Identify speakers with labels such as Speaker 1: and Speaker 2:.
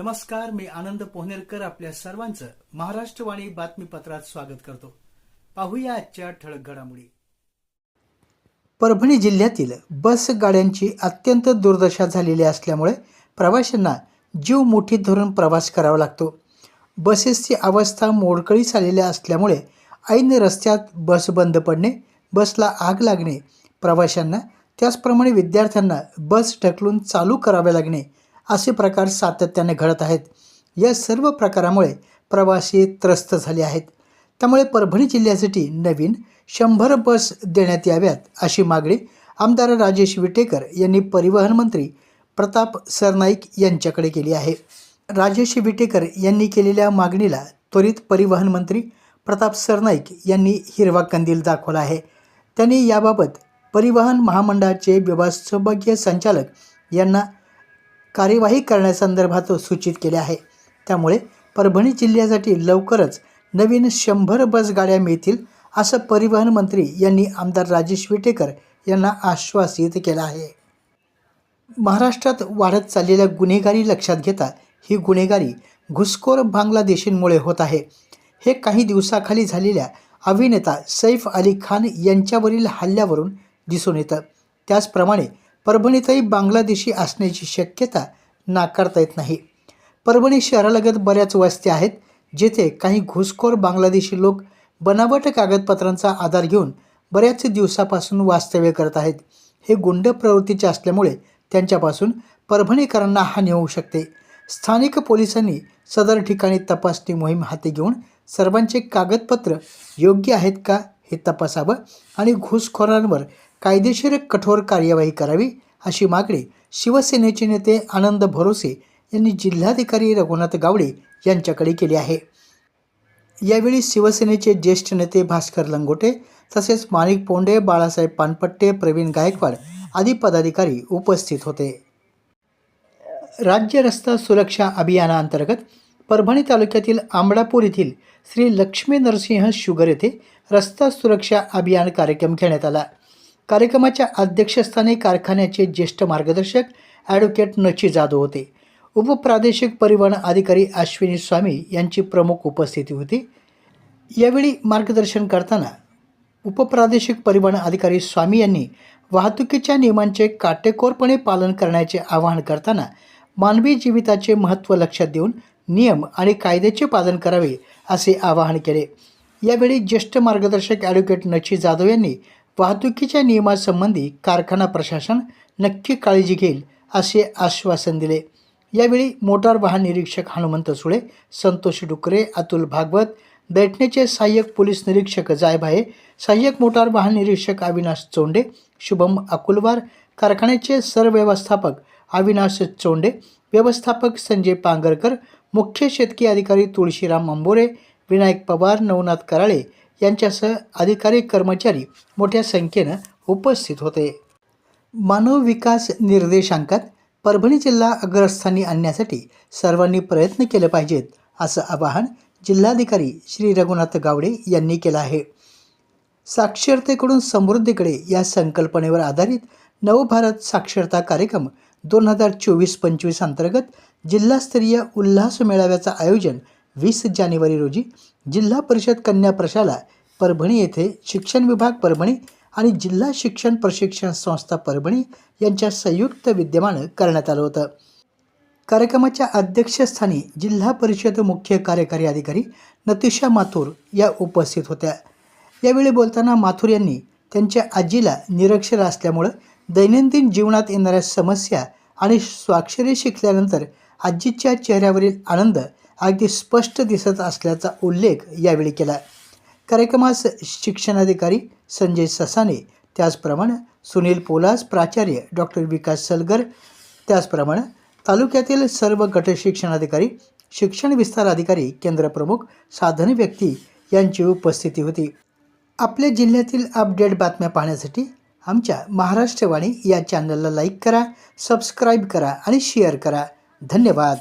Speaker 1: नमस्कार मी आनंद पोहनेरकर आपल्या सर्वांचं महाराष्ट्रवाणी बातमीपत्रात स्वागत करतो. पाहूया आजच्या ठळक घडामोडी. परभणी जिल्ह्यातील बस गाड्यांची अत्यंत दुर्दशा झालेली असल्यामुळे प्रवाशांना जीव मुठीत धरून प्रवास करावा लागतो. बसेसची अवस्था मोडकळी झालेल्या असल्यामुळे ऐन रस्त्यात बस बंद पडणे बसला आग लागणे प्रवाशांना त्याचप्रमाणे विद्यार्थ्यांना बस ढकलून चालू करावे लागणे असे प्रकार सातत्याने घडत आहेत. या सर्व प्रकारामुळे प्रवासी त्रस्त झाले आहेत. त्यामुळे परभणी जिल्ह्यासाठी नवीन शंभर बस देण्यात याव्यात अशी मागणी आमदार राजेश विटेकर यांनी परिवहन मंत्री प्रताप सरनाईक यांच्याकडे केली आहे. राजेश विटेकर यांनी केलेल्या मागणीला त्वरित परिवहन मंत्री प्रताप सरनाईक यांनी हिरवा कंदील दाखवला आहे. त्यांनी याबाबत परिवहन महामंडळाचे व्यवस्थापकीय संचालक यांना कार्यवाही करण्यासंदर्भात सूचित केले आहे. त्यामुळे परभणी जिल्ह्यासाठी लवकरच नवीन शंभर बस गाड्या मिळतील असं परिवहन मंत्री यांनी आमदार राजेश विटेकर यांना आश्वासित केलं आहे. महाराष्ट्रात वाढत चाललेल्या गुन्हेगारी लक्षात घेता ही गुन्हेगारी घुसखोर बांगलादेशींमुळे होत आहे. हे काही दिवसाखाली झालेल्या अभिनेता सैफ अली खान यांच्यावरील हल्ल्यावरून दिसून येतं. त्याचप्रमाणे परभणीतही बांगलादेशी असण्याची शक्यता नाकारता येत नाही. परभणी शहरालगत बऱ्याच वस्त्या आहेत जेथे काही घुसखोर बांगलादेशी लोक बनावट कागदपत्रांचा आधार घेऊन बऱ्याच दिवसापासून वास्तव्य करत आहेत. हे गुंड प्रवृत्तीचे असल्यामुळे त्यांच्यापासून परभणीकरांना हानी होऊ शकते. स्थानिक पोलिसांनी सदर ठिकाणी तपासणी मोहीम हाती घेऊन सर्वांचे कागदपत्र योग्य आहेत का हे तपासावं आणि घुसखोरांवर कायदेशीर कठोर कार्यवाही करावी अशी मागणी शिवसेनेचे नेते आनंद भरोसे यांनी जिल्हाधिकारी रघुनाथ गावडे यांच्याकडे केली आहे. यावेळी शिवसेनेचे ज्येष्ठ नेते भास्कर लंगोटे तसेच माणिक पोंडे बाळासाहेब पानपट्टे प्रवीण गायकवाड आदी पदाधिकारी उपस्थित होते. राज्य रस्ता सुरक्षा अभियानाअंतर्गत परभणी तालुक्यातील आंबडापूर येथील श्री लक्ष्मी नरसिंह शुगर येथे रस्ता सुरक्षा अभियान कार्यक्रम घेण्यात आला. कार्यक्रमाच्या अध्यक्षस्थानी कारखान्याचे ज्येष्ठ मार्गदर्शक ॲडव्होकेट नची जाधव होते. उपप्रादेशिक परिवहन अधिकारी अश्विनी स्वामी यांची प्रमुख उपस्थिती होती. यावेळी मार्गदर्शन करताना उपप्रादेशिक परिवहन अधिकारी स्वामी यांनी वाहतुकीच्या नियमांचे काटेकोरपणे पालन करण्याचे आवाहन करताना मानवी जीविताचे महत्त्व लक्षात देऊन नियम आणि कायद्याचे पालन करावे असे आवाहन केले. यावेळी ज्येष्ठ मार्गदर्शक ॲडव्होकेट नची जाधव यांनी वाहतुकीच्या नियमासंबंधी कारखाना प्रशासन नक्की काळजी घेईल असे आश्वासन दिले. यावेळी मोटार वाहन निरीक्षक हनुमंत सुळे संतोष डुकरे अतुल भागवत दैठणेचे सहाय्यक पोलीस निरीक्षक जायभाये सहाय्यक मोटार वाहन निरीक्षक अविनाश चोंडे शुभम अकुलवार कारखान्याचे सरव्यवस्थापक अविनाश चोंडे व्यवस्थापक संजय पांगरकर मुख्य शेतकी अधिकारी तुळशीराम अंबोरे विनायक पवार नवनाथ कराळे यांच्यासह अधिकारी कर्मचारी मोठ्या संख्येनं उपस्थित होते. मानव विकास निर्देशांकात परभणी जिल्हा अग्रस्थानी आणण्यासाठी सर्वांनी प्रयत्न केले पाहिजेत असं आवाहन जिल्हाधिकारी श्री रघुनाथ गावडे यांनी केलं आहे. साक्षरतेकडून समृद्धीकडे या संकल्पनेवर आधारित नवभारत साक्षरता कार्यक्रम दोन हजार चोवीस पंचवीस अंतर्गत जिल्हास्तरीय उल्हास मेळाव्याचं आयोजन वीस जानेवारी रोजी जिल्हा परिषद कन्या प्रशाला परभणी येथे शिक्षण विभाग परभणी आणि जिल्हा शिक्षण प्रशिक्षण संस्था परभणी यांच्या संयुक्त विद्यमानं करण्यात आलं होतं. कार्यक्रमाच्या अध्यक्षस्थानी जिल्हा परिषद मुख्य कार्यकारी अधिकारी नतिशा माथुर या उपस्थित होत्या. यावेळी बोलताना माथुर यांनी त्यांच्या आजीला निरक्षर असल्यामुळं दैनंदिन जीवनात येणाऱ्या समस्या आणि स्वाक्षरी शिकल्यानंतर आजीच्या चेहऱ्यावरील आनंद अगदी स्पष्ट दिसत असल्याचा उल्लेख यावेळी केला. कार्यक्रमास शिक्षणाधिकारी संजय ससाने त्याचप्रमाणे सुनील पोलास प्राचार्य डॉक्टर विकास सलगर त्याचप्रमाणे तालुक्यातील सर्व गट शिक्षणाधिकारी शिक्षण विस्तार अधिकारी केंद्रप्रमुख साधन व्यक्ती यांची उपस्थिती होती. आपल्या जिल्ह्यातील अपडेट बातम्या पाहण्यासाठी आमच्या महाराष्ट्रवाणी या चॅनलला लाईक करा सबस्क्राईब करा आणि शेअर करा. धन्यवाद.